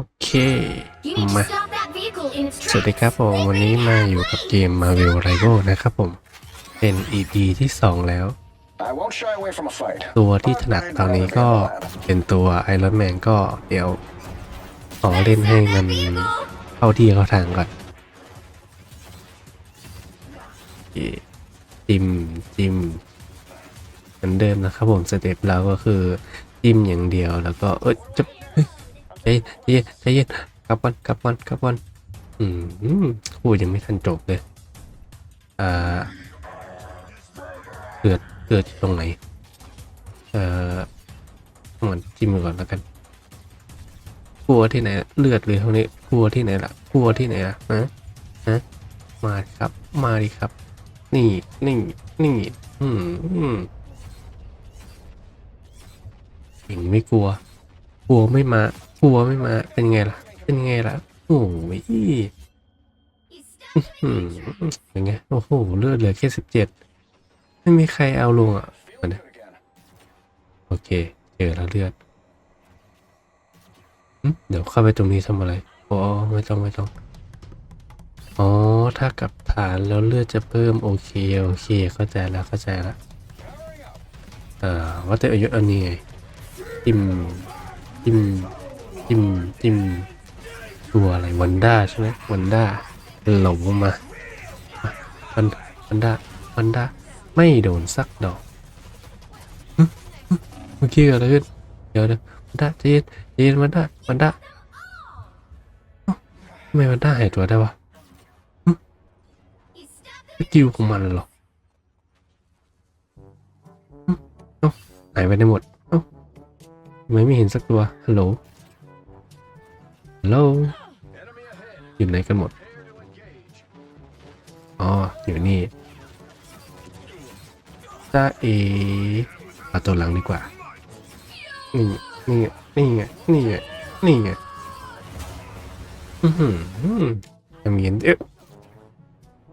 โอเค You need มา to stop that vehicle in its สวัสดี tracks. ครับผม วันนี้มาอยู่กับเกม Marvel Rival นะครับผม เป็น EP ที่ 2 แล้ว I won't shy away from a fight. ตัวที่ถนัดตอนนี้ก็เป็นตัว Iron Man ก็เดี๋ยว ขอเล่นให้มันเข้าที่เข้าทางก่อนโอเคจิ้มจิ้มเหมือนเดิมนะครับผมสเต็ปเราก็คือจิ้มอย่างเดียวแล้วก็เออจะเฮ้ย ใจเย็นใจเย็นกลับวันกลับวันกลับวันอืมพูดยังไม่ทันจบเลยอ่าเกิดเกิดตรงไหน เอ่อเหมือนจิ้มก่อนแล้วกันกลัวที่ไหนเลือดเลยเท่านี้กลัวที่ไหนล่ะกลัวที่ไหนล่ะฮะฮะมาครับ มาดิครับ นี่นี่นี่อืมอืมเองไม่กลัว กลัวไม่มา กลัวไม่มาเป็นไงล่ะ เป็นไงล่ะ โอ้ยเป็นไงโอ้โหเลือดเหลือแค่สิบเจ็ดไม่มีใครเอาลงอะโอเคเจอแล้วเลือดเดี๋ยวเข้าไปตรงนี้ทำอะไรอ๋อไม่ต้องไม่ต้องอ๋อถ้ากลับฐานแล้วเลือดจะเพิ่มโอเคโอเคเข้าใจแล้วเข้าใจแล้วเอ่อว่าแต่อายุอันนี้ไงจิ้มจิ้ม จิ้มจิ้มตัวอะไรวันด้าใช่ไหมวันด้าหลงมามาวันวันด้าวันด้าไม่โดนสักดอกเมื่อกี้เกิดอะไรขึ้นเดี๋ยวเดี๋ยวมันด้าจเย็นจเย็นมันด้ามันด้าทำไมมันด้าหายตัวได้วะสกิลของมันหรอหึเอ้าหายไปได้หมดเอ้าทำไมไม่เห็นสักตัวฮัลโหล โหลอยู่ไหนกันหมด อ๋อ อยู่นี่จ้าเอเอาตัวหลังดีกว่า นี่ นี่ไงนี่ไงนี่ไงนี่ไงอือหือจะมีเห็นเอ๊ะ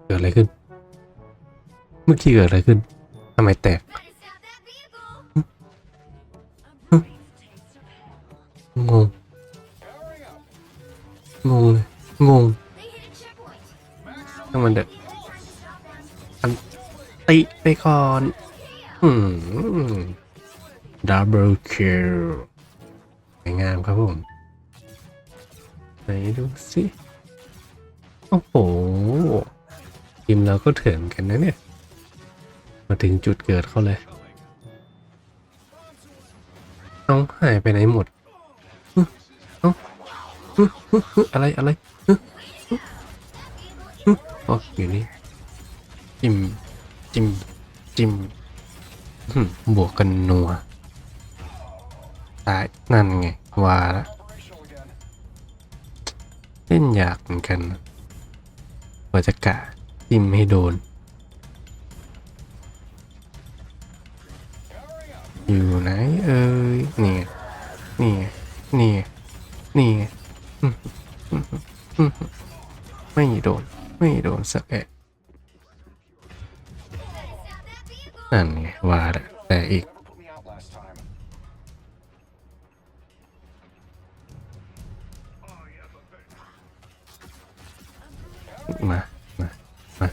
เกิดอะไรขึ้น เมื่อกี้เกิดอะไรขึ้นทำไมแตก Better stop that vehicle. งงง งงทั้งมันเด็ดอันติไปก่อนอืมดับเบิลคิลสวยงามครับผมไหนดูสิโอ้โหทีมเราก็เถื่อนกันนะเนี่ย มาถึงจุดเกิดเขาเลยน้องหายไปไหนหมดเอ้าอะไรอะไร ฮึอ๋อยู่นี่จิ้มจิ้มจิ้มบวกกันนัวตายนั่นไงว่าละเล่นยากเหมือนกันกว่าจะกะจิ้มให้โดน อยู่ไหนเอ้ยนี่นี่นี่นี่ไม่โดน สักแอะ Better stop that vehicle. นั่นไงว่าละแต่อีก มา มา มา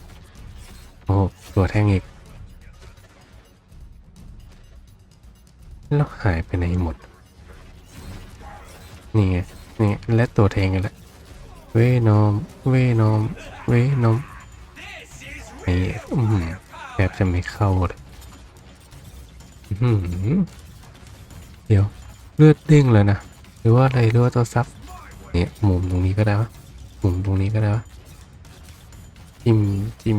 โอ้ตัวแท่งอีก แล้วหายไปไหนหมด นี่ไง นี่และตัวแทงกันละ เวนอม เวนอม เวนอมไอ้อืมแทบจะไม่เข้าเลยอื้อหือเดี๋ยวเลือดเด้งเลยนะ หรือว่าอะไรหรือว่าตัวซับเนี่ยมุมตรงนี้ก็ได้วะมุมตรงนี้ก็ได้วะจิ้มจิ้ม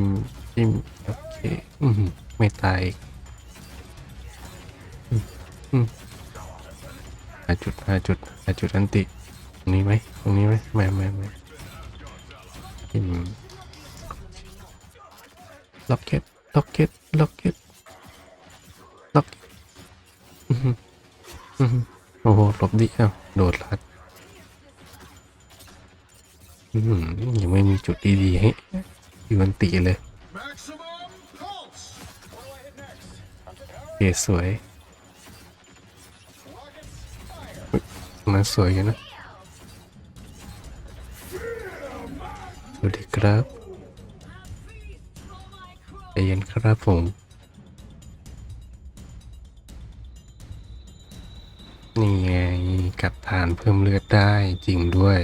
จิ้มโอเคอืมไม่ตายอืมอืมหาจุดหาจุดหาจุดอันติตรงนี้ไหมตรงนี้ไหมไม่ไม่ไม่ จิ้มล็อกเก็ตล็อกเก็ตล็อกเก็ตล็อกโอ้โหหลบดิเอ้าโดดลัดอืมยังไม่มีจุดดีๆให้อยู่อันติเลย Maximum pulse. What do I hit next? โอเคสวยอุ๊ยมันสวยอยู่นะ วัสดีครับใจเย็นครับผม นี่ไงกัดฐานเพิ่มเลือดได้จริงด้วย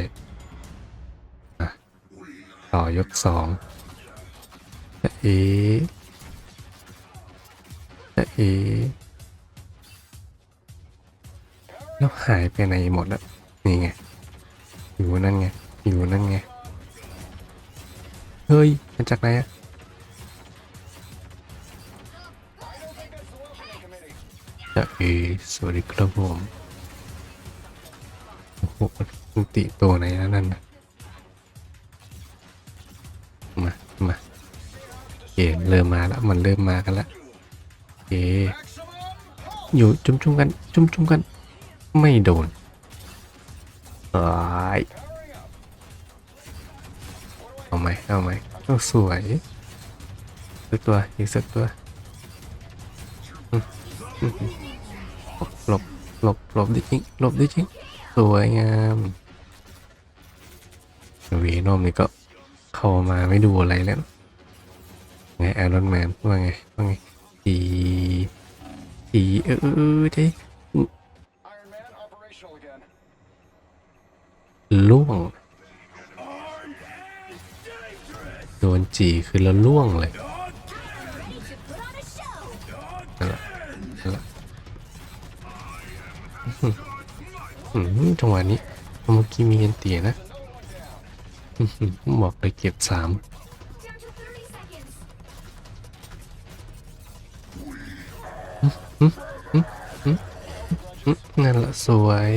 ต่อยกสองจะเอจะเอแล้วหายไปไหนหมดอะนี่ไง อยู่นั่นไง อยู่นั่นไง เฮ้ยมาจากไหนอะจะเอสวัสดีครับผมโอ้โหมันติตัวไหนแล้วนั่นนะมามาโอเคเริ่มมาแล้วมันเริ่มมากันล้วโอเคอยู่จุ่มๆกัน จุ่มๆกัน ไม่โดนตายเอา เอาไหมเอาสวยสักตัวอีกสักตัวอืมอืมหลบหลบหลบดิจริงหลบดิจริงสวยงามเวีนอมนี่ก็เข้ามาไม่ดูอะไรแล้วไงแอรอนแมนว่าไงว่าไงดีดีเออเออเออใจ Iron Man operational again. ล่วง โดนจีคือแล้วล่วงเลยนั่นแหละนั่นแหละอื้อหืออื้อจังหวะนี้เมื่อกี้มีเงินเตียนะบอกเลยเก็บสามนั่นแหละสวย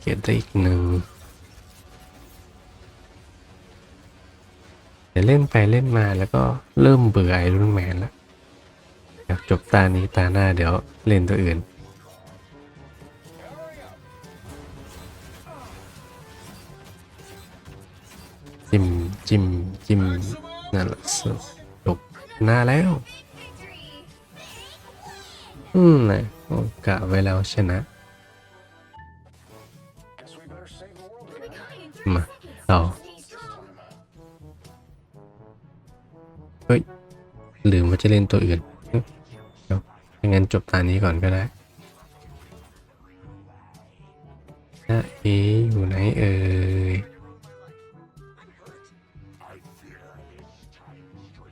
เก็บได้อีกหนึ่ง เดี๋ยวเล่นไปเล่นมาแล้วก็เริ่มเบื่อไอรอนแมนแล้วอยากจบตานี้ตาหน้าเดี๋ยวเล่นตัวอื่น จิ้มจิ้มจิ้มนั่นแหละสจบหน้าแล้ว Victory. อืมนะโอ้กะไว้แล้วชนะ Guess we better save the world We're again. going in 30มา seconds. ต่อ เฮ้ยลืมว่าจะเล่นตัวอื่นเดี๋ยวงั้นจบตานี้ก่อนก็ได้นะเออยู่ไหนเอ่ย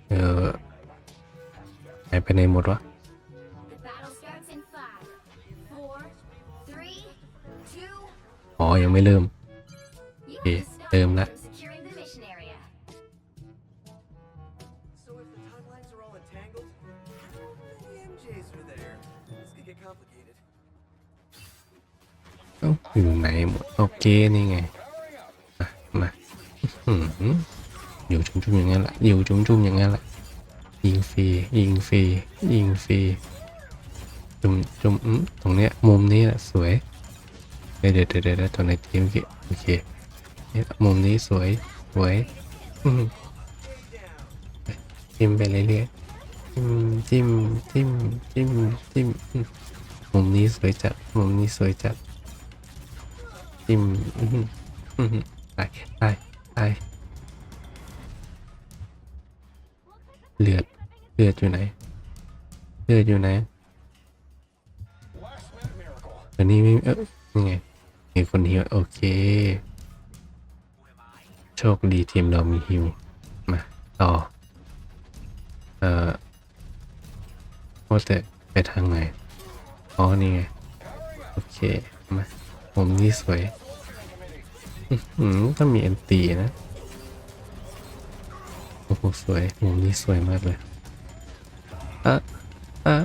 เออหายไปไหนหมดวะอ๋อ ยังไม่เริ่ม You Okay, have to stop um, them that- from securing อ้าอยู่ไหนหมดโอเคนี่ไงมามาอื้อหืออยู่จุ่มๆอย่างนั้นแหละอยู่จุ่มๆอย่างนั้นแหละยิงฟรียิงฟรียิงฟรีจุ่มจุ่มอืมตรงเนี้ยมุมนี้แหละสวยเดี๋ยวเดี๋ยวเดี๋ยวเดี๋ยวตัวไหนทีมโอเคโอเคเนี่ยมุมนี้สวยสวยอืมจิ้มไปเรื่อยๆจิ้มจิ้มจิ้มจิ้มจิ้มอืมมุมนี้สวยจัดมุมนี้สวยจัด จิ้มอื้อหืออื้อหือตายตายตายเลือดเลือดอยู่ไหนเลือดอยู่ไหนอันนี้ไม่เออยังไงมีคนฮิวโอเค โชคดีทีมเรามีฮิวมาต่อเอ่อว่าแต่ไปทางไหนอ๋อนี่ไงโอเคมา ผมนี่สวยอือหืมต้องมีเอ็นตีนะ โอ้โห สวย มุมนี้สวยมากเลยอะอะ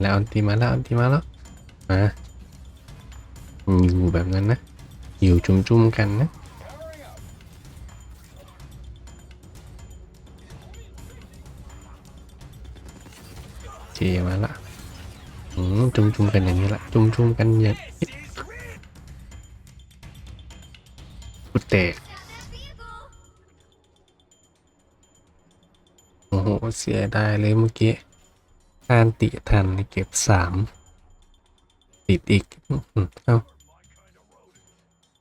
แล้วอันตีมาแล้วอันตีมาแล้วมาอยู่แบบนั้นนะ อยู่จุ่มๆกันนะ จุ่มๆกันอย่างนี้ละ จุ่มๆกันอย่างกูแตก Stop that vehicle. โอ้โห เสียดายเลยเมื่อกี้การติทันนี่เก็บสามติดอีกอื้อหือเอ้า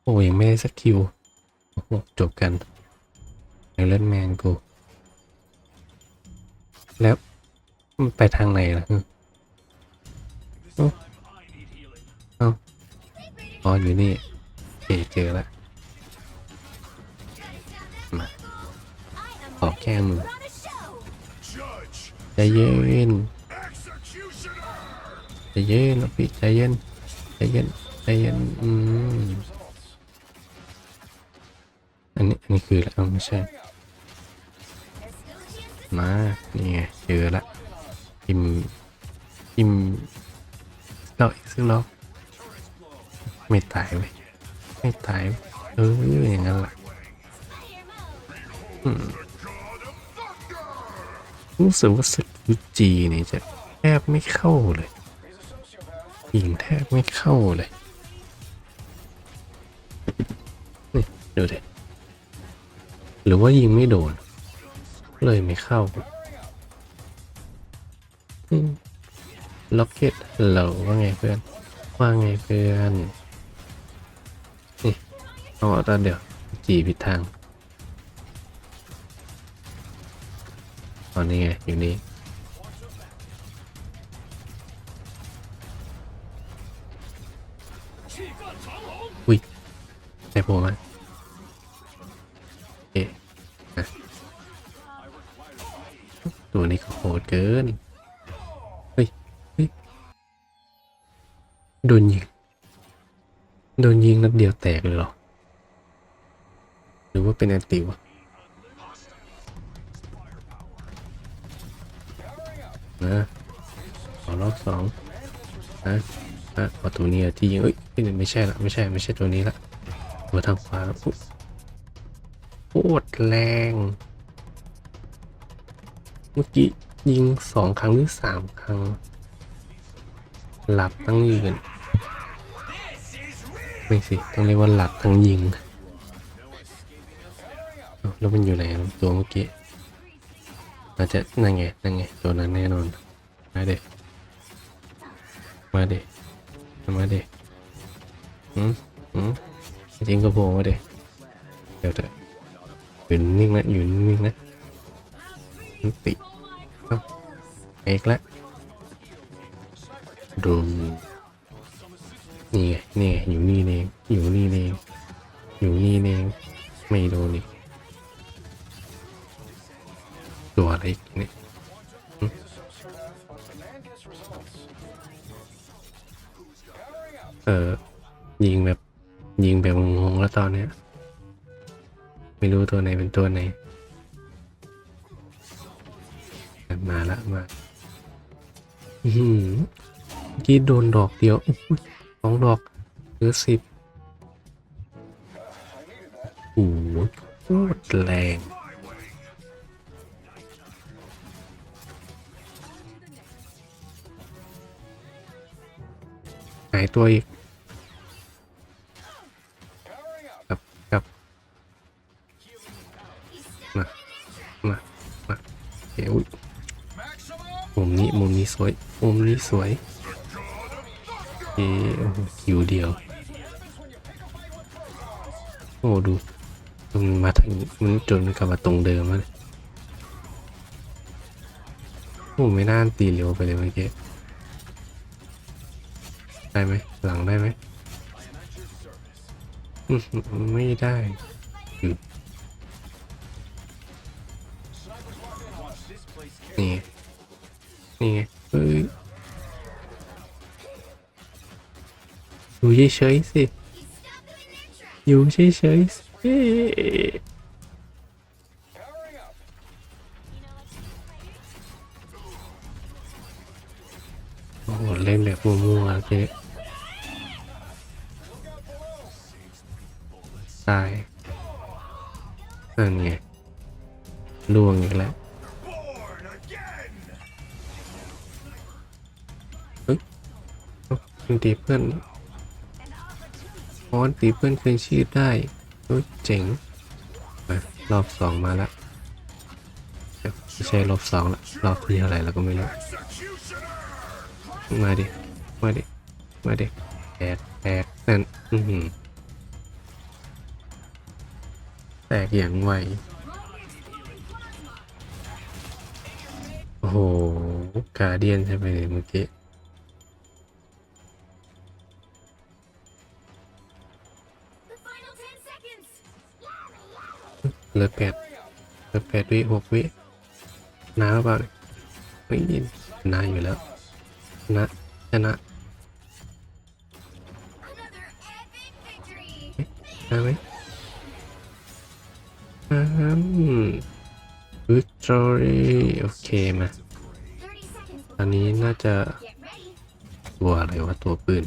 โอ้ยังไม่ได้สักคิวโอ้โหจบกันไอรอนแมนกู แล้วมันไปทางไหนล่ะฮึ เอ้าอ๋ออยู่นี่โอเเจอแล้วมาขอแก้มือใจเย็นใจเย็นนะพี่ใจเย็นใจเย็นใจเย็นอืมอันนี้อันนี้คืออะไรไม่ใช่มานี่ไงเจอละ ซึ่งเราไม่ตายเว้ยไม่ตายเว้ยเอออย่างนั้นแหละรู้สึกว่าสกิลจีเนี่ยจะแทบไม่เข้าเลยยิงแทบไม่เข้าเลย นี่ ดูดิหรือว่ายิงไม่โดน เลยไม่เข้า ล็อกเก็ตเราว่าไงเพื่อน ว่าไงเพื่อน นี่เอาตอนเดี๋ยว จีผิดทางตอนนี้ไง อยู่นี่อุ้ยใช่ผมอะเอ๊ะนะตัวนี้ก็โหดเกิน โดนยิง โดนยิงนัดเดียวแตกเลยเหรอ หรือว่าเป็นแอนติวะนะขอรอบสองนะนะเอาตัวนี้ที่ยิงเอ้ยไม่ใช่ละไม่ใช่ไม่ใช่ตัวนี้ละตัวทางขวาอุ๊ยโคตรแรง เมื่อกี้ยิงสองครั้งหรือสามครั้ง หลับทั้งยืน ไม่สิ ต้องเรียกว่าหลับทั้งยิง แล้วมันอยู่ไหนตัวเมื่อกี้อาจจะนั่นไงนั่นไงตัวนั้นแน่นอน มาเด็มาเด็มาเด็อืมอืมจริงก็โผล่มาเด็เดี๋ยวเถอะอยู่นิ่งนะอยู่นิ่งนะติเอ้าเอกแล้วดู นี่ไงนี่ไงอยู่นี่เองอยู่นี่เองอยู่นี่เองไม่โดนอีกตัวอะไรอีกเนี่ยเออ ยิงแบบ ยิงแบบงงๆแล้วตอนเนี้ย ไม่รู้ตัวไหนเป็นตัวไหน มาละมาอืมกี้โดนดอกเดียว อุ๊ยสองดอกหลือสิบโอ้โหโคตรแรงหายตัวอีกครับครับมา มา มาเดี๋ยวมุมนี้ มุมนี้สวย มุมนี้สวย เอ๊คิวเดียว โอ้ดูมันมาทางมันจนกลับมาตรงเดิมแล้วเนี่ยโอ้ไม่น่าตีเร็วไปเลยเมื่อกี้ได้ไหมหลังได้ไหมไม่ได้นี่นี่ไงเฮ้ย อยู่เฉยๆสิ อยู่เฉยๆสิโอ้โหเล่นแบบมัวๆเจ๊ตายนั่นไงล่วงอีกแล้วเฮ้ยตีเพื่อน อ๋อตีเพื่อนคืนชีพได้โอ้เจ๋งรอบสองมาแล้วเดี๋ยวไม่ใช่รอบสองละรอบที่เท่าไหร่แล้วก็ไม่รู้มาดิ มาดิ มาดิแตกแตกนั่นอือหือแตกอย่างไวโอ้โหกาเดียนใช่ไหมเมื่อกี้ เหลือแปดเหลือแปดวิหกวินาหรือเปล่าเนี่ยไม่ยินนาอยู่แล้วชนะชนะ Another epic victory. ไหมอืม victory โอเคมา30 seconds ตอนนี้น่าจะตัวอะไรวะตัวปืน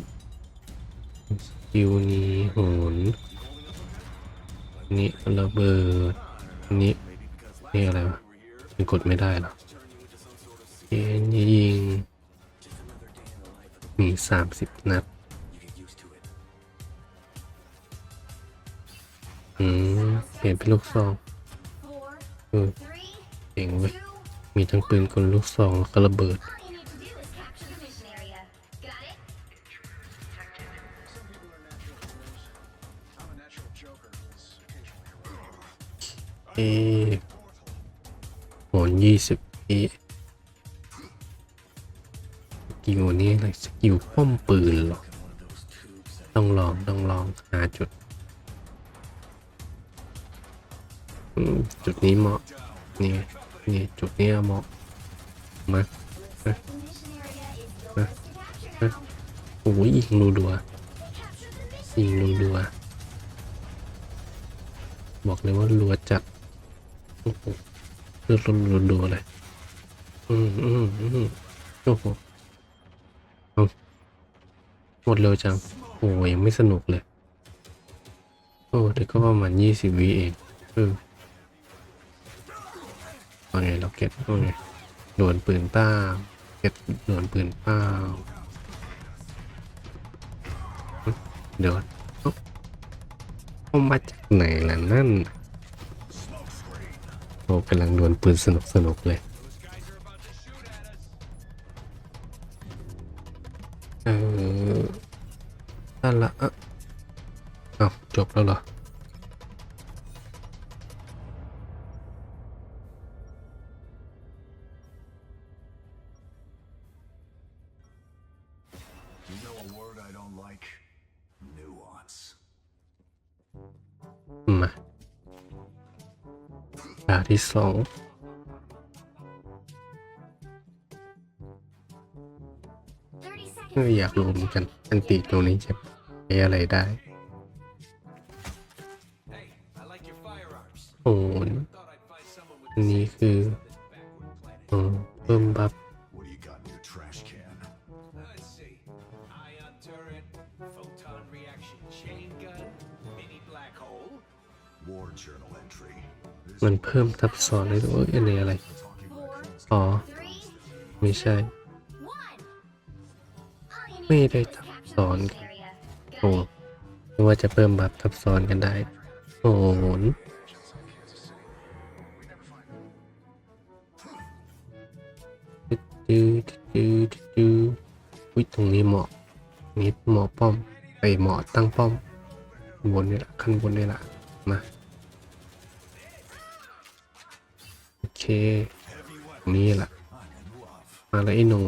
สกิลนี้โหน นนี้ระเบิดนนี้นี่อะไรวะมันกดไม่ได้หรอเอ็นยิงมีสามสิบนัดอืมเปลี่ยนเป็นลูกซองเออเก่งเว้ยมีทั้งปืนกลลูกซองแล้วก็ระเบิด โหนยี่สิบปีสกิลนี้อะไรสกิลป้อมปืนหรอ ต้องลอง ต้องลอง หาจุด จุดนี้เหมาะ นี่นี่จุดนี้เหมาะ มา The mission area is yours to capture now. โอ้ยยิงรัว Capture the ๆยิงรัวๆบอกเลยว่ารัวจัด เลือดรัวๆเลย อืมอืมอืมโอ้โหหมดเร็วจัง โอ้ยังไม่สนุกเลย โอ้เดี๋ยวก็ประมาณยี่สิบวิเอง เออว่าไงล็อกเก็ตว่าไงโดนปืนเป้าเก็ตโดนปืนเป้าเดี๋ยวเอ้ามาจากไหนล่ะนั่น โอ้กำลังโดนปืนสนุกสนุกๆเลย ที่สอง30เออ seconds. อยากรู้เหมือนกันอันตีตัวนี้จะใช้อะไรได้ Hey, I like your firearms. โอ้ย Thought I'd find someone with อันนี้คือ this backward planet. อืมเพิ่มบัฟ มันเพิ่มทับซ้อนได้ด้วยเอ้ยอันนี้อะไร อ๋อ ไม่ใช่ ไม่ได้ทับซ้อนกันโอ้ไม่ว่าจะเพิ่มบัฟทับซ้อนกันได้ โอ้โหนจืดจืดจืดวิตรงนี้เหมาะนี่เหมาะป้อมไปเหมาะตั้งป้อมบนนี่แหละขั้นบนนี่แหละมา เคนี่แหละมาแล้วไอ้หนู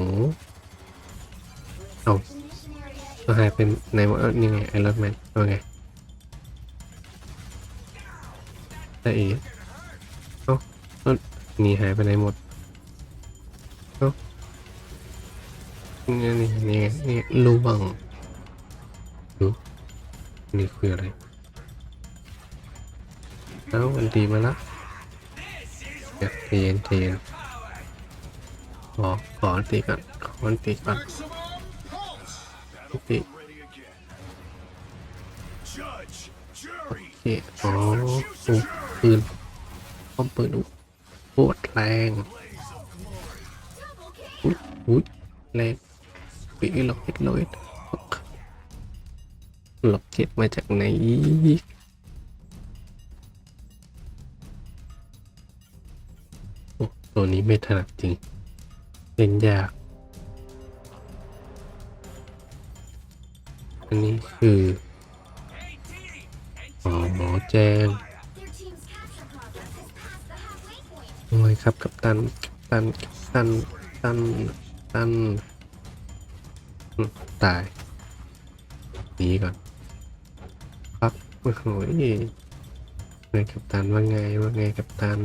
เอา The mission area is ก็หายเป็นในว่านี่ไงไอรอนแมนว่าไงแต่เอ๋เอ้านี่หายไปไหนหมดเอ้านี่นี่นี่นี่ลูบังดูนี่คืออะไรเอ้าวันดีมาละ เดี๋ยวใจเย็นใจเย็นขอขอตีก่อนขอตีก่อน Maximum pulse. อันตีโอเคอ๋อปืนป้อมปืนอุ๊ยโคตรแรงอุ้ยอุ้ยแรงปีล็อกเก็ตเลยล็อกเก็ตมาจากไหน ตัวนี้ไม่ถนัดจริง เล่นยาก อันนี้คืออ๋อหมอแจ้งโอ้ยครับ กับตันกัปตันกัปตันกัปตันกัปตันตายหนีก่อนปั๊บโอ้โหไงกัปตันว่าไงว่าไงกัปตัน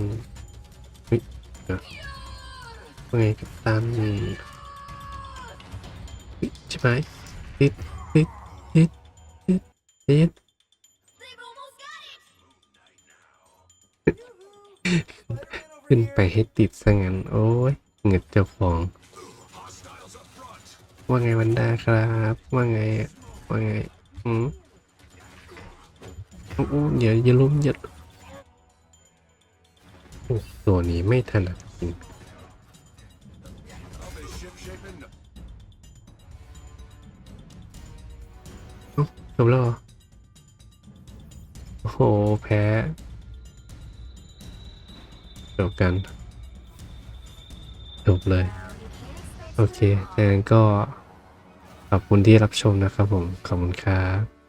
ว่าไงกัปตันเฮ้ยใช่ไหมติดติดติดติดติดขึ้นไปให้ติดซะงั้น โอ้ยเงือเจ้าของ ว่าไงวันดาครับ ว่าไงว่าไงอืมอู้อู้อย่าอย่าล้มอย่า ตัวนี้ไม่ถนัดจริงจบแล้วโอ้โห แพ้จบกัน จบเลย โอเคดังนั้นก็ขอบคุณที่รับชมนะครับผม ขอบคุณครับ